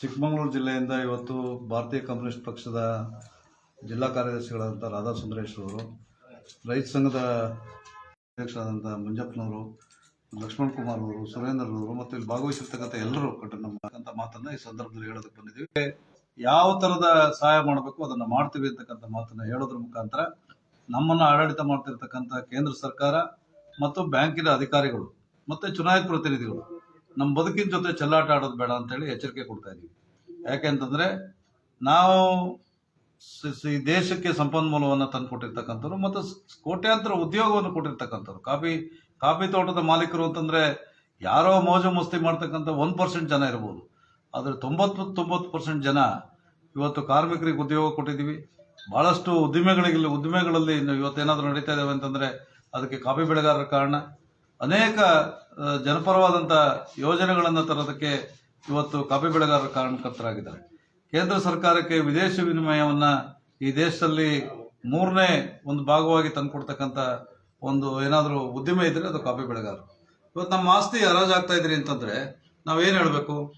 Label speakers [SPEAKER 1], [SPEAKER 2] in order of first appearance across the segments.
[SPEAKER 1] ಚಿಕ್ಕಮಗಳೂರು ಜಿಲ್ಲೆಯಿಂದ ಇವತ್ತು ಭಾರತೀಯ ಕಮ್ಯುನಿಸ್ಟ್ ಪಕ್ಷದ ಜಿಲ್ಲಾ ಕಾರ್ಯದರ್ಶಿಗಳಾದಂಥ ರಾಧಾ ಸುಂದರೇಶ್ ಅವರು, ರೈತ ಸಂಘದ ಅಧ್ಯಕ್ಷರಾದಂಥ ಮಂಜಪ್ಪನವರು, ಲಕ್ಷ್ಮಣ್ ಕುಮಾರ್ ಅವರು, ಸುರೇಂದ್ರ ಅವರು ಮತ್ತು ಇಲ್ಲಿ ಭಾಗವಹಿಸಿರ್ತಕ್ಕಂಥ ಎಲ್ಲರೂ ಕಟ್ಟ ನಮ್ಮ ಮಾತನ್ನು ಮಾತನ್ನ ಈ ಸಂದರ್ಭದಲ್ಲಿ ಹೇಳೋದಕ್ಕೆ ಬಂದಿದ್ದೀವಿ. ಯಾವ ಥರದ ಸಹಾಯ ಮಾಡಬೇಕು, ಅದನ್ನು ಮಾಡ್ತೀವಿ ಅಂತಕ್ಕಂಥ ಮಾತನ್ನ ಹೇಳೋದ್ರ ಮುಖಾಂತರ ನಮ್ಮನ್ನು ಆಡಳಿತ ಮಾಡ್ತಿರ್ತಕ್ಕಂಥ ಕೇಂದ್ರ ಸರ್ಕಾರ ಮತ್ತು ಬ್ಯಾಂಕಿನ ಅಧಿಕಾರಿಗಳು ಮತ್ತು ಚುನಾಯಿತ ಪ್ರತಿನಿಧಿಗಳು ನಮ್ಮ ಬದುಕಿನ ಜೊತೆ ಚೆಲ್ಲಾಟ ಆಡೋದು ಬೇಡ ಅಂತೇಳಿ ಎಚ್ಚರಿಕೆ ಕೊಡ್ತಾ ಇದ್ದೀವಿ ಯಾಕೆಂತಂದ್ರೆ ನಾವು ಈ ದೇಶಕ್ಕೆ ಸಂಪನ್ಮೂಲವನ್ನು ತಂದು ಕೊಟ್ಟಿರ್ತಕ್ಕಂಥವ್ರು ಮತ್ತು ಕೋಟ್ಯಾಂತರ ಉದ್ಯೋಗವನ್ನು ಕೊಟ್ಟಿರ್ತಕ್ಕಂಥವ್ರು. ಕಾಫಿ ಕಾಫಿ ತೋಟದ ಮಾಲೀಕರು ಅಂತಂದ್ರೆ ಯಾರೋ ಮೋಜು ಮಸ್ತಿ ಮಾಡ್ತಕ್ಕಂಥ ಒಂದು ಪರ್ಸೆಂಟ್ ಜನ ಇರ್ಬೋದು. ಆದರೆ ತೊಂಬತ್ತು ತೊಂಬತ್ತು ಪರ್ಸೆಂಟ್ ಜನ ಇವತ್ತು ಕಾರ್ಮಿಕರಿಗೆ ಉದ್ಯೋಗ ಕೊಟ್ಟಿದ್ದೀವಿ ಬಹಳಷ್ಟು ಉದ್ದಿಮೆಗಳಿಗೆ, ಉದ್ದಿಮೆಗಳಲ್ಲಿ ಇವತ್ತೇನಾದರೂ ನಡೀತಾ ಇದ್ದಾವೆ ಅಂತಂದ್ರೆ ಅದಕ್ಕೆ ಕಾಫಿ ಬೆಳೆಗಾರರ ಕಾರಣ. ಅನೇಕ ಜನಪರವಾದಂಥ ಯೋಜನೆಗಳನ್ನು ತರೋದಕ್ಕೆ ಇವತ್ತು ಕಾಫಿ ಬೆಳೆಗಾರರ ಕಾರಣಕರ್ತರಾಗಿದ್ದಾರೆ. ಕೇಂದ್ರ ಸರ್ಕಾರಕ್ಕೆ ವಿದೇಶಿ ವಿನಿಮಯವನ್ನ ಈ ದೇಶದಲ್ಲಿ ಮೂರನೇ ಒಂದು ಭಾಗವಾಗಿ ತಂದುಕೊಡ್ತಕ್ಕಂಥ ಒಂದು ಏನಾದರೂ ಉದ್ದಿಮೆ ಇದ್ರೆ ಅದು ಕಾಫಿ ಬೆಳೆಗಾರರು. ಇವತ್ತು ನಮ್ಮ ಆಸ್ತಿ ಹರಾಜಾಗ್ತಾ ಇದ್ರಿ ಅಂತಂದ್ರೆ ನಾವೇನು ಹೇಳಬೇಕು?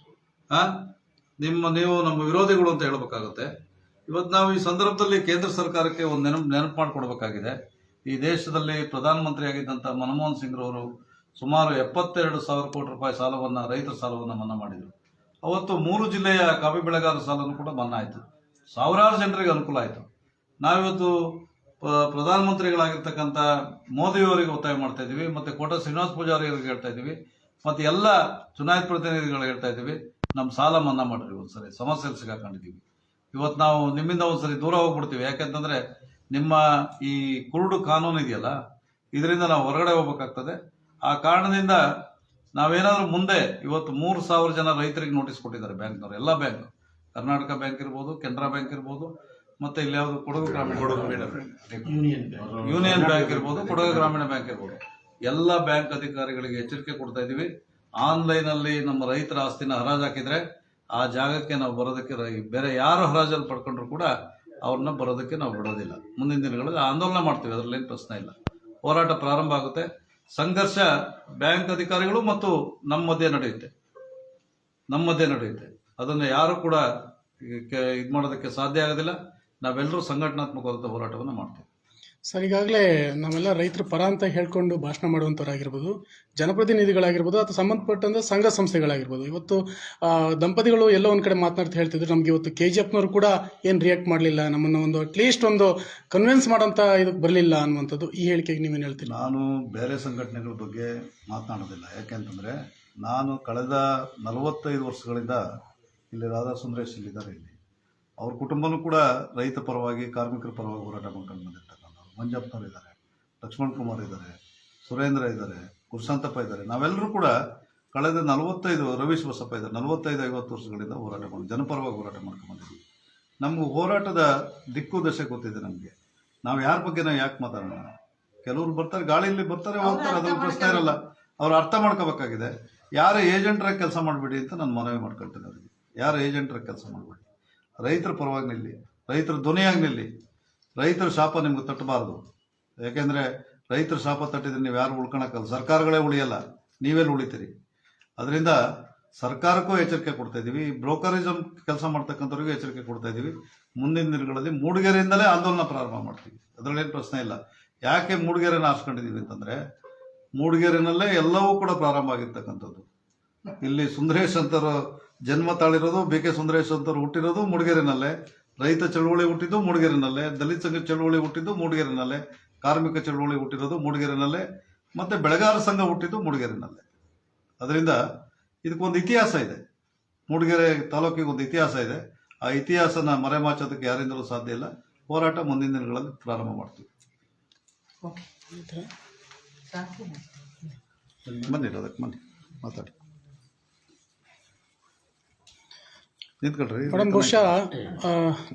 [SPEAKER 1] ಆ? ನಿಮ್ಮ, ನೀವು ನಮ್ಮ ವಿರೋಧಿಗಳು ಅಂತ ಹೇಳ್ಬೇಕಾಗುತ್ತೆ. ಇವತ್ತು ನಾವು ಈ ಸಂದರ್ಭದಲ್ಲಿ ಕೇಂದ್ರ ಸರ್ಕಾರಕ್ಕೆ ಒಂದು ನೆನಪು ನೆನಪು ಮಾಡಿಕೊಡ್ಬೇಕಾಗಿದೆ ಈ ದೇಶದಲ್ಲಿ ಪ್ರಧಾನಮಂತ್ರಿ ಆಗಿದ್ದಂಥ ಮನಮೋಹನ್ ಸಿಂಗ್ ರವರು ಸುಮಾರು ಎಪ್ಪತ್ತೆರಡು ಸಾವಿರ ಕೋಟಿ ರೂಪಾಯಿ ಸಾಲವನ್ನು, ರೈತರ ಸಾಲವನ್ನು ಮನ್ನಾ ಮಾಡಿದರು. ಅವತ್ತು ಮೂರು ಜಿಲ್ಲೆಯ ಕಾಫಿ ಬೆಳೆಗಾರ ಸಾಲನ್ನು ಕೂಡ ಮನ್ನಾ ಆಯಿತು. ಸಾವಿರಾರು ಜನರಿಗೆ ಅನುಕೂಲ ಆಯಿತು. ನಾವಿವತ್ತು ಪ್ರಧಾನಮಂತ್ರಿಗಳಾಗಿರ್ತಕ್ಕಂಥ ಮೋದಿಯವರಿಗೆ ಒತ್ತಾಯ ಮಾಡ್ತಾ ಇದ್ದೀವಿ, ಮತ್ತು ಕೋಟ ಶ್ರೀನಿವಾಸ ಪೂಜಾರಿ ಅವರಿಗೆ ಹೇಳ್ತಾ ಇದ್ದೀವಿ, ಮತ್ತು ಎಲ್ಲ ಚುನಾಯಿತ ಪ್ರತಿನಿಧಿಗಳು ಹೇಳ್ತಾ ಇದ್ದೀವಿ ನಮ್ಮ ಸಾಲ ಮನ್ನಾ ಮಾಡಿರಿ ಒಂದ್ಸರಿ ಸಮಸ್ಯೆಯಲ್ಲಿ ಸಿಗಾಕೊಂಡಿದ್ದೀವಿ. ಇವತ್ತು ನಾವು ನಿಮ್ಮಿಂದ ಒಂದ್ಸರಿ ದೂರ ಹೋಗ್ಬಿಡ್ತೀವಿ. ಯಾಕೆಂತಂದ್ರೆ ನಿಮ್ಮ ಈ ಕುರುಡು ಕಾನೂನು ಇದೆಯಲ್ಲ ಇದರಿಂದ ನಾವು ಹೊರಗಡೆ ಹೋಗ್ಬೇಕಾಗ್ತದೆ. ಆ ಕಾರಣದಿಂದ ನಾವೇನಾದ್ರೂ ಮುಂದೆ ಇವತ್ತು ಮೂರು ಸಾವಿರ ಜನ ರೈತರಿಗೆ ನೋಟಿಸ್ ಕೊಟ್ಟಿದ್ದಾರೆ ಬ್ಯಾಂಕ್ನವರು ಎಲ್ಲ ಬ್ಯಾಂಕ್ ಕರ್ನಾಟಕ ಬ್ಯಾಂಕ್ ಇರ್ಬೋದು ಕೆನರಾ ಬ್ಯಾಂಕ್ ಇರ್ಬೋದು ಮತ್ತೆ ಇಲ್ಲಿ ಯಾವುದು ಕೊಡಗು ಗ್ರಾಮೀಣ ಯೂನಿಯನ್ ಬ್ಯಾಂಕ್ ಇರ್ಬೋದು. ಕೊಡಗು ಗ್ರಾಮೀಣ ಬ್ಯಾಂಕ್ ಇರ್ಬೋದು. ಎಲ್ಲ ಬ್ಯಾಂಕ್ ಅಧಿಕಾರಿಗಳಿಗೆ ಎಚ್ಚರಿಕೆ ಕೊಡ್ತಾ ಇದೀವಿ. ಆನ್ಲೈನ್ ಅಲ್ಲಿ ನಮ್ಮ ರೈತರ ಆಸ್ತಿನ ಹರಾಜು ಹಾಕಿದ್ರೆ ಆ ಜಾಗಕ್ಕೆ ನಾವು ಬರೋದಕ್ಕೆ ರೈ- ಬೇರೆ ಯಾರು ಹರಾಜಲ್ಲಿ ಪಡ್ಕೊಂಡ್ರು ಕೂಡ ಅವ್ರನ್ನ ಬರೋದಕ್ಕೆ ನಾವು ಬಿಡೋದಿಲ್ಲ. ಮುಂದಿನ ದಿನಗಳಲ್ಲಿ ಆಂದೋಲನ ಮಾಡ್ತೀವಿ, ಅದರಲ್ಲಿ ಏನು ಪ್ರಶ್ನೆ ಇಲ್ಲ. ಹೋರಾಟ ಪ್ರಾರಂಭ ಆಗುತ್ತೆ. ಸಂಘರ್ಷ ಬ್ಯಾಂಕ್ ಅಧಿಕಾರಿಗಳು ಮತ್ತು ನಮ್ಮ ಮಧ್ಯೆ ನಡೆಯುತ್ತೆ. ನಮ್ಮ ಮಧ್ಯೆ ನಡೆಯುತ್ತೆ. ಅದನ್ನು ಯಾರು ಕೂಡ ಇದು ಮಾಡೋದಕ್ಕೆ ಸಾಧ್ಯ ಆಗೋದಿಲ್ಲ. ನಾವೆಲ್ಲರೂ ಸಂಘಟನಾತ್ಮಕವಾದ ಹೋರಾಟವನ್ನು ಮಾಡ್ತೀವಿ.
[SPEAKER 2] ಸರ್, ಈಗಾಗಲೇ ನಾವೆಲ್ಲ ರೈತರ ಪರ ಅಂತ ಹೇಳ್ಕೊಂಡು ಭಾಷಣ ಮಾಡುವಂಥವ್ರಾಗಿರ್ಬೋದು, ಜನಪ್ರತಿನಿಧಿಗಳಾಗಿರ್ಬೋದು ಅಥವಾ ಸಂಬಂಧಪಟ್ಟಂತ ಸಂಘ ಸಂಸ್ಥೆಗಳಾಗಿರ್ಬೋದು. ಇವತ್ತು ದಂಪತಿಗಳು ಎಲ್ಲೋ ಒಂದು ಕಡೆ ಮಾತನಾಡ್ತಾ ಹೇಳ್ತಿದ್ರು, ನಮಗೆ ಇವತ್ತು ಕೆ ಜಿ ಎಫ್ನವರು ಕೂಡ ಏನು ರಿಯಾಕ್ಟ್ ಮಾಡಲಿಲ್ಲ, ನಮ್ಮನ್ನು ಒಂದು ಅಟ್ಲೀಸ್ಟ್ ಒಂದು ಕನ್ವಿನ್ಸ್ ಮಾಡೋಂಥ ಇದು ಬರಲಿಲ್ಲ ಅನ್ನುವಂಥದ್ದು ಈ ಹೇಳಿಕೆಗೆ ನೀವೇನು ಹೇಳ್ತೀನಿ
[SPEAKER 1] ನಾನು ಬೇರೆ ಸಂಘಟನೆಗಳ ಬಗ್ಗೆ ಮಾತನಾಡೋದಿಲ್ಲ. ಯಾಕೆಂತಂದರೆ ನಾನು ಕಳೆದ ನಲವತ್ತೈದು ವರ್ಷಗಳಿಂದ ಇಲ್ಲಿ ರಾಧಾ ಸುಂದರೇಶ್ ಇಲ್ಲಿದ್ದಾರೆ ಇಲ್ಲಿ. ಅವ್ರ ಕುಟುಂಬನೂ ಕೂಡ ರೈತ ಪರವಾಗಿ, ಕಾರ್ಮಿಕರ ಪರವಾಗಿ ಹೋರಾಟ ಮಾಡ್ಕೊಂಡು ಬಂದಿರ್ತಕ್ಕಂಥವ್ರು ಮಂಜಪ್ಪನವ್ರು ಇದ್ದಾರೆ ಲಕ್ಷ್ಮಣ್ ಕುಮಾರ್ ಇದ್ದಾರೆ ಸುರೇಂದ್ರ ಇದ್ದಾರೆ ಕುರ್ಸಂತಪ್ಪ ಇದ್ದಾರೆ. ನಾವೆಲ್ಲರೂ ಕೂಡ ಕಳೆದ ನಲವತ್ತೈದು ರವೀಶ್ ಬಸಪ್ಪ ಇದ್ದಾರೆ. ನಲವತ್ತೈದು ಐವತ್ತು ವರ್ಷಗಳಿಂದ ಹೋರಾಟ ಮಾಡಿ ಜನಪರವಾಗಿ ಹೋರಾಟ ಮಾಡ್ಕೊಂಡು ಬಂದಿದ್ದೀವಿ. ನಮ್ಗೆ ಹೋರಾಟದ ದಿಕ್ಕು ದಶೆ ಗೊತ್ತಿದೆ ನಮಗೆ. ನಾವು ಯಾರ ಬಗ್ಗೆ ನಾವು ಯಾಕೆ ಮಾತಾಡೋಣ? ಕೆಲವರು ಬರ್ತಾರೆ ಗಾಳಿಯಲ್ಲಿ ಬರ್ತಾರೆ ಹೋಗ್ತಾರೆ ಅದ್ರ ಪ್ರಶ್ನೆ ಇರಲ್ಲ. ಅವ್ರು ಅರ್ಥ ಮಾಡ್ಕೋಬೇಕಾಗಿದೆ. ಯಾರ ಏಜೆಂಟ್ರಾಗಿ ಕೆಲಸ ಮಾಡಬೇಡಿ ಅಂತ ನಾನು ಮನವಿ ಮಾಡ್ಕೊಳ್ತೇನೆ ಅವರಿಗೆ ಯಾರ ಏಜೆಂಟ್ರಾಗಿ ಕೆಲಸ ಮಾಡಬೇಡಿ. ರೈತರ ಪರವಾಗಿ ನಿಲ್ಲಿ ರೈತರ ಧ್ವನಿಯಾಗಿ ನಿಲ್ಲಿ. ರೈತರ ಶಾಪ ನಿಮ್ಗೆ ತಟ್ಟಬಾರ್ದು. ಯಾಕೆಂದ್ರೆ ರೈತರ ಶಾಪ ತಟ್ಟಿದ್ರೆ ನೀವು ಯಾರು ಉಳ್ಕೊಳಕ್ಕಲ್ಲ ಸರ್ಕಾರಗಳೇ ಉಳಿಯಲ್ಲ. ನೀವೆಲ್ಲಿ ಉಳಿತೀರಿ. ಅದರಿಂದ ಸರ್ಕಾರಕ್ಕೂ ಎಚ್ಚರಿಕೆ ಕೊಡ್ತಾ ಇದ್ದೀವಿ. ಬ್ರೋಕರಿಸಮ್ ಕೆಲಸ ಮಾಡ್ತಕ್ಕಂಥವ್ರಿಗೂ ಎಚ್ಚರಿಕೆ ಕೊಡ್ತಾ ಇದ್ದೀವಿ. ಮುಂದಿನ ದಿನಗಳಲ್ಲಿ ಮೂಡಿಗೆರೆಯಿಂದಲೇ ಆಂದೋಲನ ಪ್ರಾರಂಭ ಮಾಡ್ತೀವಿ. ಅದರಲ್ಲೇನು ಪ್ರಶ್ನೆ ಇಲ್ಲ. ಯಾಕೆ ಮೂಡಿಗೆರೆನ ಆರಿಸ್ಕೊಂಡಿದ್ದೀವಿ ಅಂತಂದ್ರೆ, ಮೂಡಿಗೆರೆನಲ್ಲೇ ಎಲ್ಲವೂ ಕೂಡ ಪ್ರಾರಂಭ ಆಗಿರ್ತಕ್ಕಂಥದ್ದು. ಇಲ್ಲಿ ಸುಂದರೇಶ್ ಅಂತರು ಜನ್ಮ ತಾಳಿರೋದು, ಬಿ ಕೆ ಸುಂದರೇಶ್ ಅಂತರು ಹುಟ್ಟಿರೋದು ಮೂಡಿಗೆರೆನಲ್ಲೇ. ರೈತ ಚಳುವಳಿ ಹುಟ್ಟಿದ್ದು ಮೂಡಿಗೆರೆನಲ್ಲೇ ದಲಿತ ಸಂಘ ಚಳುವಳಿ ಹುಟ್ಟಿದ್ದು ಮೂಡಿಗೆರೆನಲ್ಲೇ ಕಾರ್ಮಿಕ ಚಳುವಳಿ ಹುಟ್ಟಿರೋದು ಮೂಡಿಗೆರೆನಲ್ಲೇ ಮತ್ತೆ ಬೆಳೆಗಾರ ಸಂಘ ಹುಟ್ಟಿದ್ದು ಮೂಡಿಗೆರೆನಲ್ಲೇ. ಅದರಿಂದ ಇದಕ್ಕೊಂದು ಇತಿಹಾಸ ಇದೆ. ಮೂಡಿಗೆರೆ ತಾಲೂಕಿಗೆ ಒಂದು ಇತಿಹಾಸ ಇದೆ. ಆ ಇತಿಹಾಸನ ಮರೆಮಾಚೋದಕ್ಕೆ ಯಾರಿಂದಲೂ ಸಾಧ್ಯ ಇಲ್ಲ. ಹೋರಾಟ ಮುಂದಿನ ದಿನಗಳಲ್ಲಿ ಪ್ರಾರಂಭ ಮಾಡ್ತೀವಿ. ಬನ್ನಿ ಅದಕ್ಕೆ ಬನ್ನಿ. ಮಾತಾಡಿ. ನಿಂತ್ಕೊಳ್ರಿ.
[SPEAKER 2] ಮೇಡಮ್ ಬಹುಶಃ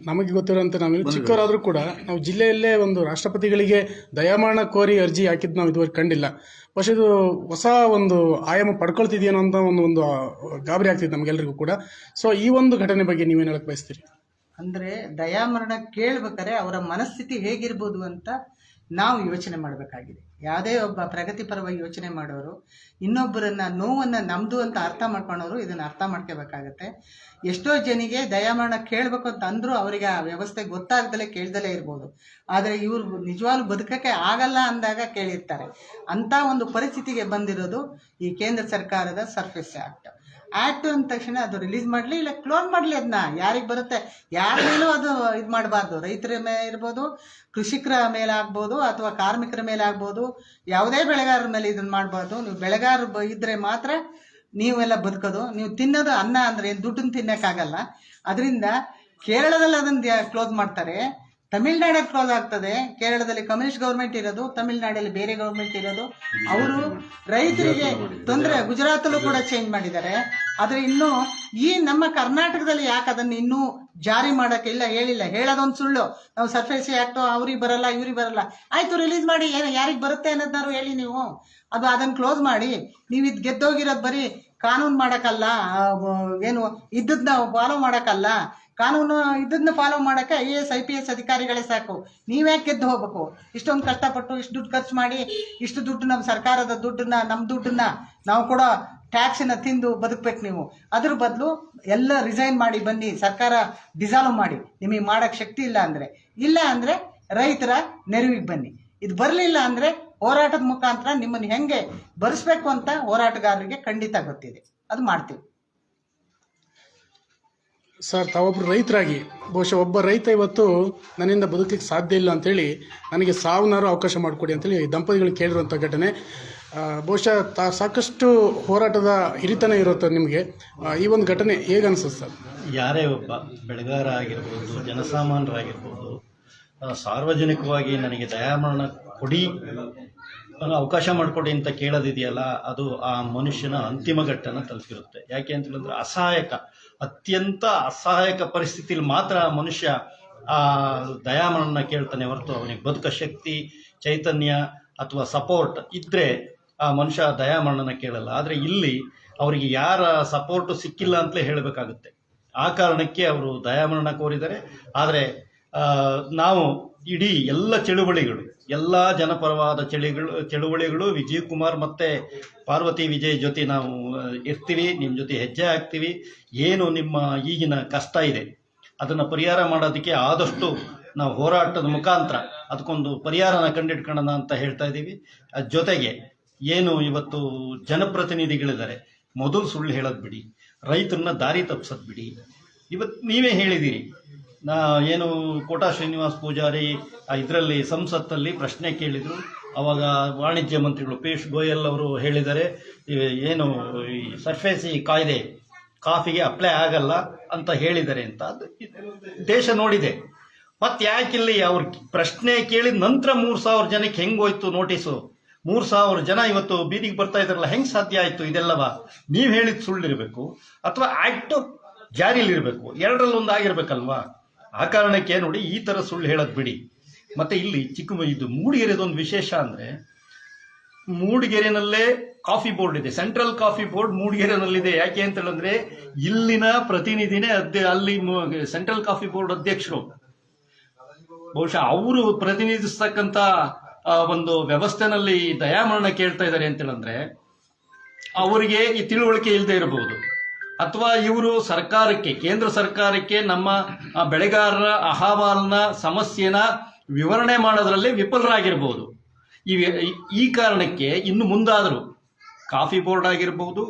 [SPEAKER 2] ನಮಗೆ ಗೊತ್ತಿರೋಂಥ ನಾವು ಚಿಕ್ಕವರಾದರೂ ಕೂಡ ನಾವು ಜಿಲ್ಲೆಯಲ್ಲೇ ಒಂದು ರಾಷ್ಟ್ರಪತಿಗಳಿಗೆ ದಯಾಮರಣ ಕೋರಿ ಅರ್ಜಿ ಹಾಕಿದ್ದು ನಾವು ಇದುವರೆಗೆ ಕಂಡಿಲ್ಲ. ಬಹುಶಃ ಇದು ಹೊಸ ಒಂದು ಆಯಾಮ ಪಡ್ಕೊಳ್ತಿದೆಯೇನೋ ಅಂತ ಒಂದು ಒಂದು ಗಾಬರಿ ಆಗ್ತಿದೆ ನಮಗೆಲ್ಲರಿಗೂ ಕೂಡ. ಸೊ ಈ ಒಂದು ಘಟನೆ ಬಗ್ಗೆ ನೀವೇನು ಹೇಳಕ್ ಬಯಸ್ತೀರಿ?
[SPEAKER 3] ಅಂದ್ರೆ ದಯಾಮರಣ ಕೇಳ್ಬೇಕಾದ್ರೆ ಅವರ ಮನಸ್ಥಿತಿ ಹೇಗಿರ್ಬೋದು ಅಂತ ನಾವು ಯೋಚನೆ ಮಾಡಬೇಕಾಗಿದೆ. ಯಾವುದೇ ಒಬ್ಬ ಪ್ರಗತಿಪರವಾಗಿ ಯೋಚನೆ ಮಾಡೋರು, ಇನ್ನೊಬ್ಬರನ್ನ, ನೋವನ್ನು ನಮ್ಮದು ಅಂತ ಅರ್ಥ ಮಾಡ್ಕೊಳೋರು ಇದನ್ನು ಅರ್ಥ ಮಾಡ್ಕೋಬೇಕಾಗತ್ತೆ. ಎಷ್ಟೋ ಜನಿಗೆ ದಯಾಮರಣ ಕೇಳಬೇಕು ಅಂತ ಅಂದರೂ ಅವರಿಗೆ ಆ ವ್ಯವಸ್ಥೆ ಗೊತ್ತಾಗ್ದಲೇ ಕೇಳ್ದಲೇ ಇರ್ಬೋದು. ಆದರೆ ಇವರು ನಿಜವಾಗ್ಲೂ ಬದುಕಕ್ಕೆ ಆಗಲ್ಲ ಅಂದಾಗ ಕೇಳಿರ್ತಾರೆ. ಅಂಥ ಒಂದು ಪರಿಸ್ಥಿತಿಗೆ ಬಂದಿರೋದು ಈ ಕೇಂದ್ರ ಸರ್ಕಾರದ ಸರ್ಫೇಸ್ ಆ್ಯಕ್ಟ್ ಆ್ಯಕ್ಟ್ ಅಂದ ತಕ್ಷಣ ಅದು ರಿಲೀಸ್ ಮಾಡಲಿ ಇಲ್ಲ ಕ್ಲೋನ್ ಮಾಡಲಿ ಅದನ್ನ ಯಾರಿಗೆ ಬರುತ್ತೆ? ಯಾರ ಮೇಲೂ ಅದು ಇದು ಮಾಡಬಾರ್ದು. ರೈತರ ಮೇಲೆ ಇರ್ಬೋದು, ಕೃಷಿಕರ ಮೇಲೆ ಆಗ್ಬೋದು, ಅಥವಾ ಕಾರ್ಮಿಕರ ಮೇಲೆ ಆಗ್ಬೋದು, ಯಾವುದೇ ಬೆಳೆಗಾರರ ಮೇಲೆ ಇದನ್ನು ಮಾಡಬಾರ್ದು. ನೀವು ಬೆಳೆಗಾರರು ಬ ಇದ್ದರೆ ಮಾತ್ರ ನೀವೆಲ್ಲ ಬದುಕೋದು. ನೀವು ತಿನ್ನೋದು ಅನ್ನ ಅಂದರೆ ದುಡ್ಡನ್ನು ತಿನ್ನೋಕ್ಕಾಗಲ್ಲ. ಅದರಿಂದ ಕೇರಳದಲ್ಲಿ ಅದನ್ನು ಕ್ಲೋಸ್ ಮಾಡ್ತಾರೆ. ತಮಿಳ್ನಾಡಲ್ಲಿ ಕ್ಲೋಸ್ ಆಗ್ತದೆ. ಕೇರಳದಲ್ಲಿ ಕಮ್ಯುನಿಸ್ಟ್ ಗೌರ್ಮೆಂಟ್ ಇರೋದು, ತಮಿಳ್ನಾಡಲ್ಲಿ ಬೇರೆ ಗೌರ್ಮೆಂಟ್ ಇರೋದು. ಅವರು ರೈತರಿಗೆ ತೊಂದರೆ, ಗುಜರಾತಲ್ಲೂ ಕೂಡ ಚೇಂಜ್ ಮಾಡಿದ್ದಾರೆ. ಆದರೆ ಇನ್ನು ಈ ನಮ್ಮ ಕರ್ನಾಟಕದಲ್ಲಿ ಯಾಕೆ ಅದನ್ನು ಇನ್ನೂ ಜಾರಿ ಮಾಡೋಕೆ ಇಲ್ಲ, ಹೇಳಿಲ್ಲ? ಹೇಳೋದೊಂದು ಸುಳ್ಳು. ನಾವು ಸರ್ಫೇಸಿ ಆ್ಯಕ್ಟು ಅವ್ರಿಗೆ ಬರಲ್ಲ, ಇವ್ರಿಗೆ ಬರಲ್ಲ. ಆಯ್ತು ರಿಲೀಸ್ ಮಾಡಿ. ಏನು, ಯಾರಿಗೆ ಬರುತ್ತೆ ಅನ್ನೋದನ್ನಾರು ಹೇಳಿ ನೀವು. ಅದು ಅದನ್ನು ಕ್ಲೋಸ್ ಮಾಡಿ. ನೀವು ಇದು ಗೆದ್ದೋಗಿರೋದು ಬರೀ ಕಾನೂನು ಮಾಡೋಕ್ಕಲ್ಲ ಏನು ಇದ್ದದನ್ನ ಫಾಲೋ ಮಾಡೋಕ್ಕಲ್ಲ. ಕಾನೂನು ಇದನ್ನ ಫಾಲೋ ಮಾಡೋಕ್ಕೆ I A S I P S ಅಧಿಕಾರಿಗಳೇ ಸಾಕು. ನೀವ್ಯಾಕೆ ಗೆದ್ದು ಹೋಗ್ಬೇಕು? ಇಷ್ಟೊಂದು ಕಷ್ಟಪಟ್ಟು ಇಷ್ಟು ದುಡ್ಡು ಖರ್ಚು ಮಾಡಿ ಇಷ್ಟು ದುಡ್ಡು ನಮ್ಮ ಸರ್ಕಾರದ ದುಡ್ಡನ್ನ ನಮ್ಮ ದುಡ್ಡನ್ನ ನಾವು ಕೂಡ ಟ್ಯಾಕ್ಸನ್ನ ತಿಂದು ಬದುಕಬೇಕು ನೀವು. ಅದ್ರ ಬದಲು ಎಲ್ಲ ರಿಸೈನ್ ಮಾಡಿ ಬನ್ನಿ, ಸರ್ಕಾರ ಡಿಸಾಲ್ವ್ ಮಾಡಿ. ನಿಮಗೆ ಮಾಡೋಕ್ಕೆ ಶಕ್ತಿ ಇಲ್ಲ ಅಂದರೆ. ಇಲ್ಲ ಅಂದರೆ ರೈತರ ನೆರವಿಗೆ ಬನ್ನಿ. ಇದು ಬರಲಿಲ್ಲ ಅಂದರೆ ಹೋರಾಟದ ಮುಖಾಂತರ ನಿಮ್ಮನ್ನು ಹೆಂಗೆ ಬರೆಸ್ಬೇಕು ಅಂತ ಹೋರಾಟಗಾರರಿಗೆ ಖಂಡಿತ ಗೊತ್ತಿದೆ. ಅದು ಮಾಡ್ತೀವಿ.
[SPEAKER 2] ಸರ್ ತಾವೊಬ್ಬರು ರೈತರಾಗಿ. ಬಹುಶಃ ಒಬ್ಬ ರೈತ ಇವತ್ತು ನನ್ನಿಂದ ಬದುಕಲಿಕ್ಕೆ ಸಾಧ್ಯ ಇಲ್ಲ ಅಂತೇಳಿ ನನಗೆ ಸಾವಿನಾರು ಅವಕಾಶ ಮಾಡಿಕೊಡಿ ಅಂತೇಳಿ ದಂಪತಿಗಳು ಕೇಳಿರುವಂಥ ಘಟನೆ. ಬಹುಶಃ ತಾ, ಸಾಕಷ್ಟು ಹೋರಾಟದ ಹಿರಿತನ ಇರುತ್ತೆ ನಿಮಗೆ. ಈ ಒಂದು ಘಟನೆ ಹೇಗೆ ಅನಿಸುತ್ತೆ ಸರ್?
[SPEAKER 4] ಯಾರೇ ಒಬ್ಬ ಬೆಳೆಗಾರ ಆಗಿರ್ಬೋದು ಜನಸಾಮಾನ್ಯರಾಗಿರ್ಬೋದು ಸಾರ್ವಜನಿಕವಾಗಿ ನನಗೆ ದಯಾಮರಣ ಕೊಡಿ ಅವಕಾಶ ಮಾಡಿಕೊಡಿ ಅಂತ ಕೇಳೋದಿದೆಯಲ್ಲ, ಅದು ಆ ಮನುಷ್ಯನ ಅಂತಿಮ ಘಟ್ಟನ ತಲುಪಿರುತ್ತೆ. ಯಾಕೆ ಅಂತ ಹೇಳಿದ್ರೆ ಅಸಹಾಯಕ, ಅತ್ಯಂತ ಅಸಹಾಯಕ ಪರಿಸ್ಥಿತಿಯಲ್ಲಿ ಮಾತ್ರ ಮನುಷ್ಯ ಆ ದಯಾಮನನ್ನ ಕೇಳ್ತಾನೆ ಹೊರತು ಅವನಿಗೆ ಬದುಕ ಶಕ್ತಿ, ಚೈತನ್ಯ ಅಥವಾ ಸಪೋರ್ಟ್ ಇದ್ದರೆ ಆ ಮನುಷ್ಯ ದಯಾಮರಣನ ಕೇಳಲ್ಲ. ಆದರೆ ಇಲ್ಲಿ ಅವರಿಗೆ ಯಾರ ಸಪೋರ್ಟು ಸಿಕ್ಕಿಲ್ಲ ಅಂತಲೇ ಹೇಳಬೇಕಾಗುತ್ತೆ. ಆ ಕಾರಣಕ್ಕೆ ಅವರು ದಯಾಮರಣ ಕೋರಿದ್ದಾರೆ. ಆದರೆ ನಾವು ಇಡೀ ಎಲ್ಲ ಚಳುವಳಿಗಳು ಎಲ್ಲ ಜನಪರವಾದ ಚಳಿಗಳು, ಚಳುವಳಿಗಳು ವಿಜಯ್ ಕುಮಾರ್ ಮತ್ತೆ ಪಾರ್ವತಿ ವಿಜಯ್ ಜೊತೆ ನಾವು ಇರ್ತೀವಿ ನಿಮ್ಮ ಜೊತೆ ಹೆಜ್ಜೆ ಹಾಕ್ತೀವಿ. ಏನು ನಿಮ್ಮ ಈಗಿನ ಕಷ್ಟ ಇದೆ, ಅದನ್ನು ಪರಿಹಾರ ಮಾಡೋದಕ್ಕೆ ಆದಷ್ಟು ನಾವು ಹೋರಾಟದ ಮುಖಾಂತರ ಅದಕ್ಕೊಂದು ಪರಿಹಾರನ ಕಂಡಿಡ್ಕೊಳ್ಳೋಣ ಅಂತ ಹೇಳ್ತಾ ಇದ್ದೀವಿ. ಅದ್ ಜೊತೆಗೆ ಏನು ಇವತ್ತು ಜನಪ್ರತಿನಿಧಿಗಳಿದ್ದಾರೆ ಮೊದಲು ಸುಳ್ಳು ಹೇಳೋದು ಬಿಡಿ, ರೈತರನ್ನ ದಾರಿ ತಪ್ಪಿಸೋದು ಬಿಡಿ. ಇವತ್ತು ನೀವೇ ಹೇಳಿದ್ದೀರಿ ನಾ ಏನು ಕೋಟಾ ಶ್ರೀನಿವಾಸ್ ಪೂಜಾರಿ ಇದರಲ್ಲಿ ಸಂಸತ್ತಲ್ಲಿ ಪ್ರಶ್ನೆ ಕೇಳಿದರು. ಅವಾಗ ವಾಣಿಜ್ಯ ಮಂತ್ರಿಗಳು ಪಿಯೂಷ್ ಗೋಯಲ್ ಅವರು ಹೇಳಿದ್ದಾರೆ ಏನು, ಈ ಸರ್ಫೇಸಿ ಕಾಯ್ದೆ ಕಾಫಿಗೆ ಅಪ್ಲೈ ಆಗಲ್ಲ ಅಂತ ಹೇಳಿದ್ದಾರೆ ಅಂತ ಅದು ದೇಶ ನೋಡಿದೆ. ಮತ್ತೆ ಯಾಕಿಲ್ಲಿ ಅವ್ರ ಪ್ರಶ್ನೆ ಕೇಳಿದ ನಂತರ ಮೂರು ಸಾವಿರ ಜನಕ್ಕೆ ಹೆಂಗ್ ಹೋಯ್ತು ನೋಟಿಸು? ಮೂರು ಸಾವಿರ ಜನ ಇವತ್ತು ಬೀದಿಗೆ ಬರ್ತಾ ಇದ್ರಲ್ಲ ಹೆಂಗೆ ಸಾಧ್ಯ ಆಯ್ತು ಇದೆಲ್ಲವ? ನೀವು ಹೇಳಿದ ಸುಳ್ಳಿರಬೇಕು. ಅಥವಾ ಆಕ್ಟ್ ಜಾರಿಯಲ್ಲಿರಬೇಕು ಎರಡರಲ್ಲಿ ಒಂದು ಆಗಿರ್ಬೇಕಲ್ವಾ? ಆ ಕಾರಣಕ್ಕೆ ನೋಡಿ ಈ ತರ ಸುಳ್ಳು ಹೇಳೋದು ಬಿಡಿ. ಮತ್ತೆ ಇಲ್ಲಿ ಚಿಕ್ಕ ಇದು ಮೂಡಿಗೆರೆದೊಂದು ವಿಶೇಷ ಅಂದ್ರೆ ಮೂಡಿಗೆರೆನಲ್ಲೇ ಕಾಫಿ ಬೋರ್ಡ್ ಇದೆ. ಸೆಂಟ್ರಲ್ ಕಾಫಿ ಬೋರ್ಡ್ ಮೂಡಿಗೆರೆನಲ್ಲಿದೆ. ಯಾಕೆ ಅಂತ ಹೇಳಿದ್ರೆ ಇಲ್ಲಿನ ಪ್ರತಿನಿಧಿನೇ ಅಧ್ಯ ಅಲ್ಲಿ ಸೆಂಟ್ರಲ್ ಕಾಫಿ ಬೋರ್ಡ್ ಅಧ್ಯಕ್ಷರು. ಬಹುಶಃ ಅವರು ಪ್ರತಿನಿಧಿಸ್ತಕ್ಕಂಥ ಒಂದು ವ್ಯವಸ್ಥೆನಲ್ಲಿ ದಯಾಮರಣ ಕೇಳ್ತಾ ಇದ್ದಾರೆ ಅಂತ ಹೇಳಿದ್ರೆ ಅವರಿಗೆ ಈ ತಿಳುವಳಿಕೆ ಇಲ್ಲದೆ ಇರಬಹುದು. ಅಥವಾ ಇವರು ಸರ್ಕಾರಕ್ಕೆ, ಕೇಂದ್ರ ಸರ್ಕಾರಕ್ಕೆ ನಮ್ಮ ಬೆಳೆಗಾರರ ಅಹವಾಲ್ನ ಸಮಸ್ಯೆನ ವಿವರಣೆ ಮಾಡೋದ್ರಲ್ಲಿ ವಿಫಲರಾಗಿರ್ಬೋದು. ಈ ಈ ಕಾರಣಕ್ಕೆ ಇನ್ನು ಮುಂದಾದರೂ ಕಾಫಿ ಬೋರ್ಡ್ ಆಗಿರ್ಬೋದು,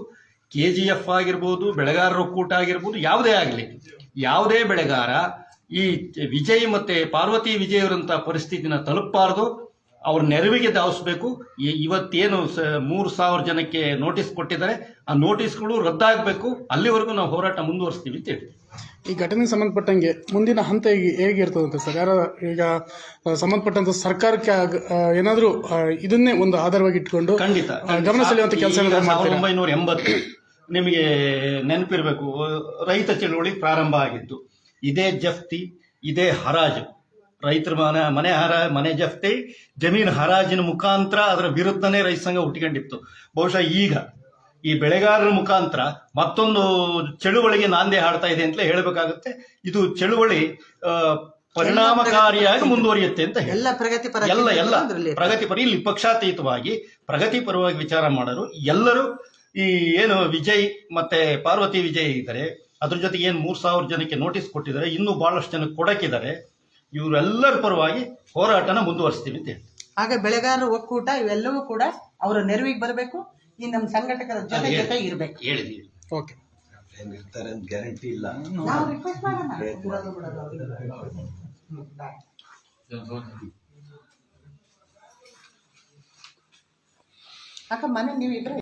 [SPEAKER 4] ಕೆ ಜಿ ಎಫ್ ಆಗಿರ್ಬೋದು, ಬೆಳೆಗಾರರ ಒಕ್ಕೂಟ ಆಗಿರ್ಬೋದು, ಯಾವುದೇ ಆಗಲಿ, ಯಾವುದೇ ಬೆಳೆಗಾರ ಈ ವಿಜಯ್ ಮತ್ತೆ ಪಾರ್ವತಿ ವಿಜಯ್ ಅವರಂತ ಪರಿಸ್ಥಿತಿನ ತಲುಪಬಾರ್ದು. ಅವ್ರ ನೆರವಿಗೆ ಧಾವಿಸ್ಬೇಕು. ಇವತ್ತೇನು ಸ ಮೂರು ಸಾವಿರ ಜನಕ್ಕೆ ನೋಟಿಸ್ ಕೊಟ್ಟಿದ್ದಾರೆ. ಆ ನೋಟಿಸ್ಗಳು ರದ್ದಾಗಬೇಕು. ಅಲ್ಲಿವರೆಗೂ ನಾವು ಹೋರಾಟ ಮುಂದುವರಿಸ್ತೀವಿ ಅಂತ ಹೇಳಿ
[SPEAKER 2] ಈ ಘಟನೆಗೆ ಸಂಬಂಧಪಟ್ಟಂಗೆ ಮುಂದಿನ ಹಂತ ಹೇಗೆ ಹೇಗಿರ್ತದಂತೆ ಸರ್? ಯಾರ ಈಗ ಸಂಬಂಧಪಟ್ಟಂತ ಸರ್ಕಾರಕ್ಕೆ ಏನಾದರೂ ಇದನ್ನೇ ಒಂದು ಆಧಾರವಾಗಿ ಇಟ್ಕೊಂಡು
[SPEAKER 4] ಖಂಡಿತ.
[SPEAKER 2] ಗಮನ ಸೆಳೆಯುವಂತ ಕೆಲಸ
[SPEAKER 4] ಒಂಬೈನೂರ ಎಂಬತ್ತು ನಿಮಗೆ ನೆನಪಿರಬೇಕು. ರೈತ ಚಳುವಳಿ ಪ್ರಾರಂಭ ಆಗಿತ್ತು. ಇದೇ ಜಫ್ತಿ ಇದೇ ಹರಾಜು. ರೈತರ ಮನೆ ಮನೆ ಹರ ಮನೆ ಜಫ್ತಿ ಜಮೀನು ಹರಾಜಿನ ಮುಖಾಂತರ ಅದರ ವಿರುದ್ಧನೇ ರೈತ ಸಂಘ ಹುಟ್ಟಿಕೊಂಡಿತ್ತು. ಬಹುಶಃ ಈಗ ಈ ಬೆಳೆಗಾರರ ಮುಖಾಂತರ ಮತ್ತೊಂದು ಚಳುವಳಿಗೆ ನಾಂದಿ ಹಾಡ್ತಾ ಇದೆ ಅಂತಲೇ ಹೇಳಬೇಕಾಗುತ್ತೆ. ಇದು ಚಳುವಳಿ ಪರಿಣಾಮಕಾರಿಯಾಗಿ ಮುಂದುವರಿಯುತ್ತೆ ಅಂತ
[SPEAKER 3] ಎಲ್ಲ ಪ್ರಗತಿಪರ
[SPEAKER 4] ಎಲ್ಲ ಎಲ್ಲ. ಪ್ರಗತಿಪರ ಇಲ್ಲಿ ಪಕ್ಷಾತೀತವಾಗಿ ಪ್ರಗತಿಪರವಾಗಿ ವಿಚಾರ ಮಾಡರು ಎಲ್ಲರೂ ಈ ಏನು ವಿಜಯ್ ಮತ್ತೆ ಪಾರ್ವತಿ ವಿಜಯ್ ಇದ್ದಾರೆ. ಅದ್ರ ಜೊತೆಗೆ ಏನು ಮೂರ್ ಸಾವಿರ ಜನಕ್ಕೆ ನೋಟಿಸ್ ಕೊಟ್ಟಿದ್ದಾರೆ. ಇನ್ನೂ ಬಹಳಷ್ಟು ಜನಕ್ಕೆ ಕೊಡಕ್ಕಿದ್ದಾರೆ ಇವರೆಲ್ಲರ ಪರವಾಗಿ ಹೋರಾಟನ ಮುಂದುವರಿಸ್ತೀವಿ ಅಂತ ಹೇಳಿ
[SPEAKER 3] ಹಾಗೆ ಬೆಳೆಗಾರರ ಒಕ್ಕೂಟ ಇವೆಲ್ಲವೂ ಕೂಡ ಅವರ ನೆರವಿಗೆ ಬರಬೇಕು. ಈ ನಮ್ಮ ಸಂಘಟಕರ ಜೊತೆ ಜೊತೆ ಇರಬೇಕು.
[SPEAKER 4] ಹೇಳಿದೀವಿ
[SPEAKER 2] ಓಕೆ.
[SPEAKER 3] ನಾವು ರಿಕ್ವೆಸ್ಟ್ ಮಾಡೋಣ ಬಿಡೋದು ಬಿಡೋದು ಅವ್ರಿಗೆ. ಹ್ಮ್, bye. ಅಕ್ಕ ಮನೆ ನೀವು ಇದ್ರೆ